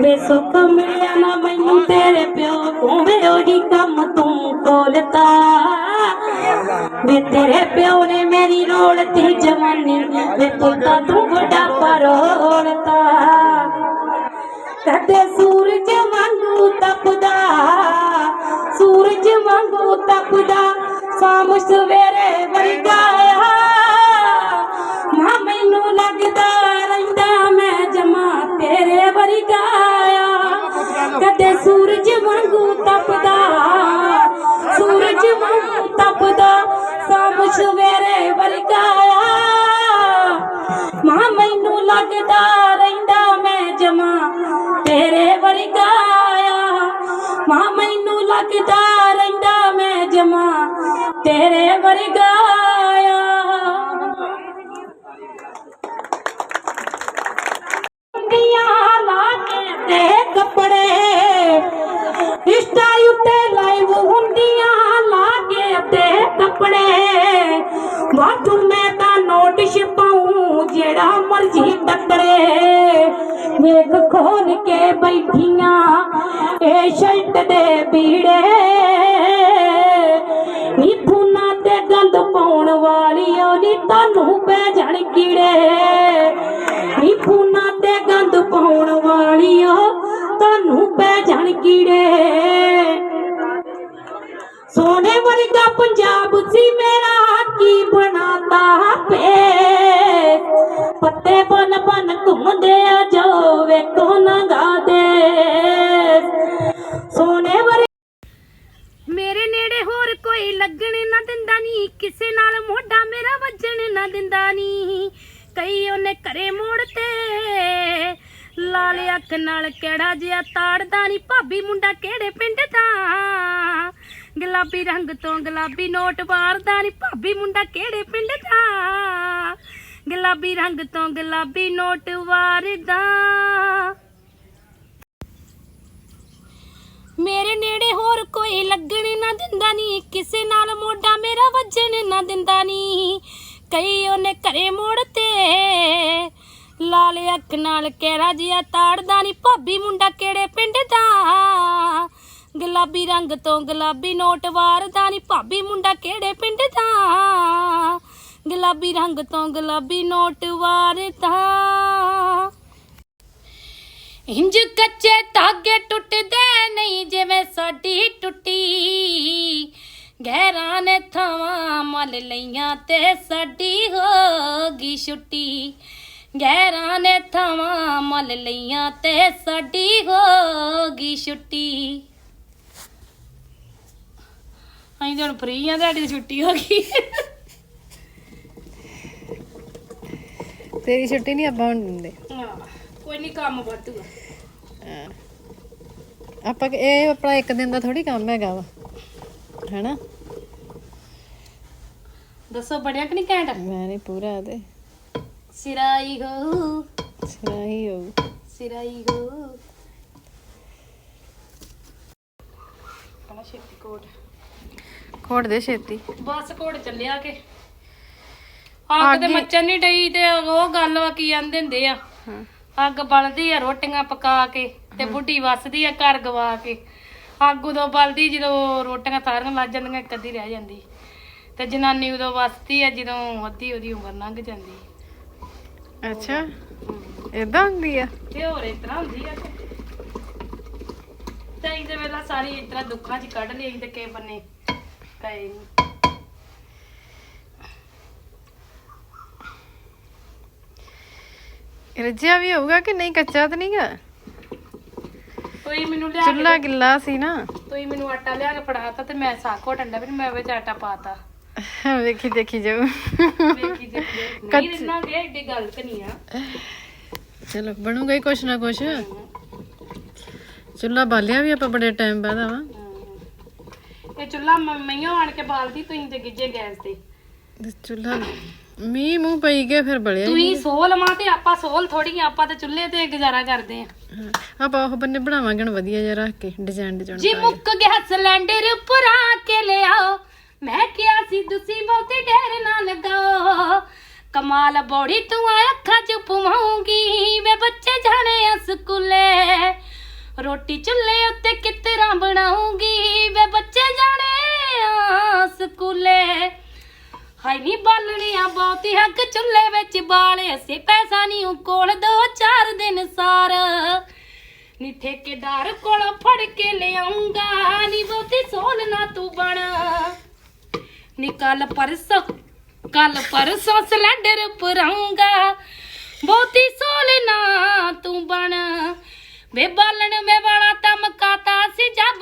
ਵੇ ਸੁੱਖ ਮਿਲਿਆ ਨਾ ਮੈਨੂੰ ਤੇਰੇ ਪਿਓ ਤੋਂ ਵੇ ਉਹੀ ਕੰਮ ਤੂੰ ਤੋਲਤਾ ਵੇ ਤੇਰੇ ਪਿਓ ਨੇ ਮੇਰੀ ਰੋਲ ਰੋਲਤੀ ਜਵਾਨੀ ਵੇ ਤੂੰ ਤਾਂ ਤੂੰ ਵੱਡਾ ਪਰੋਲਤਾ। ਕਦੇ ਸੂਰਜ ਵਾਂਗੂ ਤਪਦਾ, ਸੂਰਜ ਵਾਂਗੂ ਤਪਦਾ ਸ਼ਾਮ ਸਵੇਰੇ ਵਰਗਾਇਆ ਲੱਗਦਾ ਰਹਿੰਦਾ ਮੈਂ ਜਮਾ। ਤੇਰੇ ਵਰਗਾਇਆ ਮਾਂ, ਮੈਨੂੰ ਲੱਗਦਾ ਰਹਿੰਦਾ ਮੈਂ ਜਮਾ। ਤੇਰੇ ਵਰਗਾਇਆ ਹੁੰਦੀਆਂ ਲਾ ਕੇ ਤੇ ਕੱਪੜੇ ਇੰਸਟਾ ਉੱਤੇ ਲਾਈਵ ਹੁੰਦੀਆਂ ਲਾ ਕੇ ਤੇ ਕੱਪੜੇ। ਬਾਥਰੂਮ ਮਰਜ਼ੀ ਟੱਕਰੇ। ਵੇਖ ਖੋਲ ਕੇ ਬੈਠੀਆਂ ਇਹ ਸ਼ਰਟ ਦੇ ਪੀੜੇ ਨੀ ਫੂਨਾ ਤੇ ਗੰਦ ਪਾਉਣ ਵਾਲੀਓ ਨੀ ਤੁਹਾਨੂੰ ਪੈ ਜਾਣ ਕੀੜੇ। ਨੀ ਫੂਨਾ ਤੇ ਗੰਦ ਪਾਉਣ ਵਾਲੀਓ ਤੁਹਾਨੂੰ ਪੈ ਜਾਣ ਕੀੜੇ। ਸੋਨੇ ਵਰਗਾ ਪੰਜਾਬ ਸੀ ਮੇਰਾ, ਕੀ ਬਣਾਤਾ ਪੇ ਘੁੰਮਦੇ ਆ ਜੋ ਵੇਖੋ ਨੰਗਾ ਦੇ ਸੋਨੇ ਵਰ ਮੇਰੇ ਨੇੜੇ ਹੋਰ ਕੋਈ ਲੱਗਣ ਨਾ ਦਿੰਦਾ ਨਹੀਂ ਕਿਸੇ ਨਾਲ ਮੋਢਾ ਮੇਰਾ ਵੱਜਣ ਨਾ ਦਿੰਦਾ ਨਹੀਂ ਕਈ ਉਹਨੇ ਘਰੇ ਮੋੜ ਤੇ, ਲਾਲ ਅੱਖ ਨਾਲ ਕਿਹੜਾ ਜਿਹਾ ਤਾੜਦਾ ਨਹੀਂ ਭਾਬੀ ਮੁੰਡਾ ਕਿਹੜੇ ਪਿੰਡ ਦਾ? ਗੁਲਾਬੀ ਰੰਗ ਤੋਂ ਗੁਲਾਬੀ ਨੋਟ ਵਾਰਦਾ ਨਹੀਂ ਭਾਬੀ ਮੁੰਡਾ ਕਿਹੜੇ ਪਿੰਡ ਦਾ? ਗੁਲਾਬੀ ਰੰਗ ਤੋਂ ਗੁਲਾਬੀ ਨੋਟ ਵਾਰਦਾ। ਮੇਰੇ ਨੇੜੇ ਹੋਰ ਕੋਈ ਲੱਗਣ ਨਾ ਦਿੰਦਾ ਨਹੀਂ ਕਿਸੇ ਨਾਲ ਮੋਢਾ ਮੇਰਾ ਵੱਜਣ ਨਾ ਦਿੰਦਾ ਨਹੀਂ ਕਈ ਉਹਨੇ ਘਰੇ ਮੋੜ ਤੇ, ਲਾਲ ਅੱਖ ਨਾਲ ਕਹਿਰਾ ਜਿਹਾ ਤਾੜਦਾ ਨਹੀਂ ਭਾਬੀ ਮੁੰਡਾ ਕਿਹੜੇ ਪਿੰਡ ਦਾ? ਗੁਲਾਬੀ ਰੰਗ ਤੋਂ ਗੁਲਾਬੀ ਨੋਟ ਵਾਰਦਾ ਨਹੀਂ ਭਾਬੀ ਮੁੰਡਾ ਕਿਹੜੇ ਪਿੰਡ ਦਾ? ਗੁਲਾਬੀ ਰੰਗ ਤੋਂ ਗੁਲਾਬੀ ਨੋਟ ਵਾਰਦਾ ਇੰਜ ਕੱਚੇ ਧਾਗੇ ਟੁੱਟਦੇ ਨਹੀਂ ਜਿਵੇਂ ਸਾਡੀ ਟੁੱਟੀ। ਗਹਿਰਾਂ ਨੇ ਥਾਵਾਂ ਮਲ ਲਈਆਂ ਤੇ ਸਾਡੀ ਹੋ ਗਈ ਛੁੱਟੀ। ਗਹਿਰਾਂ ਨੇ ਥਾਵਾਂ ਮਲ ਲਈਆਂ ਤੇ ਸਾਡੀ ਹੋ ਗਈ ਛੁੱਟੀ। ਅਸੀਂ ਤਾਂ ਹੁਣ ਫ੍ਰੀ ਆ, ਤੁਹਾਡੀ ਤਾਂ ਛੁੱਟੀ ਹੋ ਗਈ। ਤੇਰੀ ਛੁੱਟੀ ਨਹੀਂ ਆਪਾਂ ਹੁਣ ਦਿੰਦੇ। ਹਾਂ, ਕੋਈ ਨਹੀਂ ਕੰਮ ਵਾਧੂ ਆ ਹਾਂ। ਆਪਾਂ ਕਿ- ਇਹ ਆਪਣਾ ਇੱਕ ਦਿਨ ਦਾ ਥੋੜੀ ਕੰਮ ਹੈਗਾ ਵਾ। ਹੈਨਾ? ਦੱਸੋ ਬੜਿਆ ਕਿ ਨਹੀਂ ਘੈਂਟ? ਮੈਂ ਨਹੀਂ ਪੂਰਾ ਤੇ। ਸਿਰਾਈ ਹੋ। ਸਿਰਾ ਹੀ। ਸਿਰਾਈ ਹੋ। ਕਣਾ ਛੇਤੀ ਕੋਟ। ਖੋੜ ਦੇ ਛੇਤੀ। ਬਸ ਕੋਟ ਚੱਲਿਆ ਕੇ। ਅੱਗ ਤੇ ਮੱਚਣ ਨਹੀਂ ਡਈ ਤੇ ਉਹ ਗੱਲ ਵਾ ਕੀ ਆਂਦੇ ਹੁੰਦੇ ਆ। ਅੱਗ ਬਲਦੀ ਆ ਰੋਟੀਆਂ ਪਕਾ ਕੇ ਤੇ ਬੁੱਢੀ ਵੱਸਦੀ ਆ ਘਰ ਗਵਾ ਕੇ। ਅੱਗ ਉਦੋਂ ਬਲਦੀ ਜਦੋਂ ਰੋਟੀਆਂ ਸਾਰੀਆਂ ਲੱਜ ਜਾਂਦੀਆਂ ਇੱਕ ਅੱਧੀ ਰਹਿ ਜਾਂਦੀ। ਤੇ ਜਨਾਨੀ ਉਦੋਂ ਵੱਸਦੀ ਆ ਜਦੋਂ ਅੱਧੀ ਉਹਦੀ ਉਮਰ ਲੰਘ ਜਾਂਦੀ। ਅੱਛਾ। ਇਦਾਂ ਹੁੰਦੀ ਆ? ਤੇ ਹੋਰ ਤਰ੍ਹਾਂ ਹੁੰਦੀ ਆ। ਤੇ ਇਹਦੇ ਵੇਲਾ ਸਾਰੀ ਇਸ ਤਰ੍ਹਾਂ ਦੁੱਖਾਂ 'ਚ ਕੱਢ ਲਈ ਤੇ ਕੇ ਬੰਨੇ ਕਏ ਰੱਜਿਆ ਵੀ ਹੋਊਗਾ ਕਿ ਨਹੀਂ? ਕੱਚਾ ਤਾਂ ਨਹੀਂਗਾ ਕੋਈ ਮੈਨੂੰ ਲਿਆ ਚੁੱਲਾ ਗਿੱਲਾ ਸੀ ਨਾ। ਕੇ ਤੁਸੀਂ ਮੈਨੂੰ ਆਟਾ ਲਿਆ ਕੇ ਫੜਾਤਾ ਤੇ ਮੈਂ ਘੋਟਣ ਦਾ ਵੀ ਮੈਂ ਵਿੱਚ ਆਟਾ ਪਾਤਾ। ਵੇਖੀ ਦੇਖੀ ਜਾਊ। ਵੇਖੀ ਜੇ ਨਹੀਂ। ਰਿੰਨਾ ਗਿਆ ਏਡੀ ਗੱਲ ਤੇ ਨਹੀਂ ਆ। ਚਲੋ ਬਣੂਗਾ ਹੀ ਕੁਛ ਨਾ ਕੁਛ। ਚੁੱਲਾ ਬਾਲਿਆ ਵੀ ਆਪਾਂ ਬੜੇ ਟਾਈਮ ਬਾਅਦ ਆਵਾ ਇਹ ਚੁੱਲਾ ਮਈਓ ਆਣ ਕੇ ਬਾਲਦੀ ਤੁਸੀਂ ਤੇ ਗਿੱਜੇ ਗੈਸ ਤੇ। ਚੁੱਲਾ ਮੀਂਹ ਮੂੰਹ ਪਈ ਗਿਆ ਫਿਰ ਬਲਿਆ ਹੀ ਤੁਸੀਂ ਸੋਲ ਮਾਂ ਤੇ ਆਪਾਂ ਸੋਲ ਥੋੜੀ ਆਪਾਂ ਤੇ ਚੁੱਲ੍ਹੇ ਤੇ ਗੁਜ਼ਾਰਾ ਕਰਦੇ ਆ। ਆਪਾਂ ਉਹ ਬੰਨੇ ਬਣਾਵਾਂਗੇ ਹੁਣ ਵਧੀਆ ਜਿਹਾ ਰੱਖ ਕੇ ਡਿਜ਼ਾਈਨ ਡਿਜ਼ਾਈਨ ਜੀ ਮੁੱਕ ਗਿਆ ਸਿਲੰਡਰ ਭਰਾ ਕੇ ਲਿਆਓ ਮੈਂ ਕਿਹਾ ਸੀ ਤੁਸੀਂ ਬਹੁਤੇ ਢੇਰ ਨਾ ਲਗਾਓ। ਕਮਾਲ ਬੋੜੀ ਤੂੰ ਆ ਅੱਖਾਂ ਚ ਪਵਾਉਂਗੀ ਵੇ ਬੱਚੇ ਜਾਣੇ ਰੋਟੀ ਚੁੱਲ੍ਹੇ ਉੱਤੇ ਕਿਤਰਾ ਬਣਾਉਂਗੀ ਵੇ ਬੱਚੇ ਜਾਣੇ ਆ ਸਕੂਲੇ। ਹਾਈ ਨੀ ਬਾਲਣਿਆ ਬਹੁਤੀ, ਹੱਕ ਚੁੱਲ੍ਹੇ ਵਿੱਚ ਬਾਲੇ। ਅਸੀਂ ਪੈਸਾ ਨਹੀਂ ਉਹ ਕੋਲ, ਦੋ ਚਾਰ ਦਿਨ ਸਾਰ। ਨੀ ਠੇਕੇਦਾਰ ਕੋਲੋਂ ਫੜ ਕੇ ਲਿਆਉਂਗਾ ਨੀ ਬਹੁਤੀ ਸੋਲ ਨਾ ਤੂੰ ਬਣ। ਨੀ ਕੱਲ ਪਰਸੋਂ ਕੱਲ ਪਰਸੋਂ ਸਿਲੰਡਰ ਭਰਾਉਂਗਾ ਬਹੁਤੀ ਸੋਲ ਨਾ ਤੂੰ ਬਣ। ਵੇ ਬਾਲਣ ਮੇ ਵਾਲਾ ਤਮਕਾਤਾ ਸੀ ਜਬ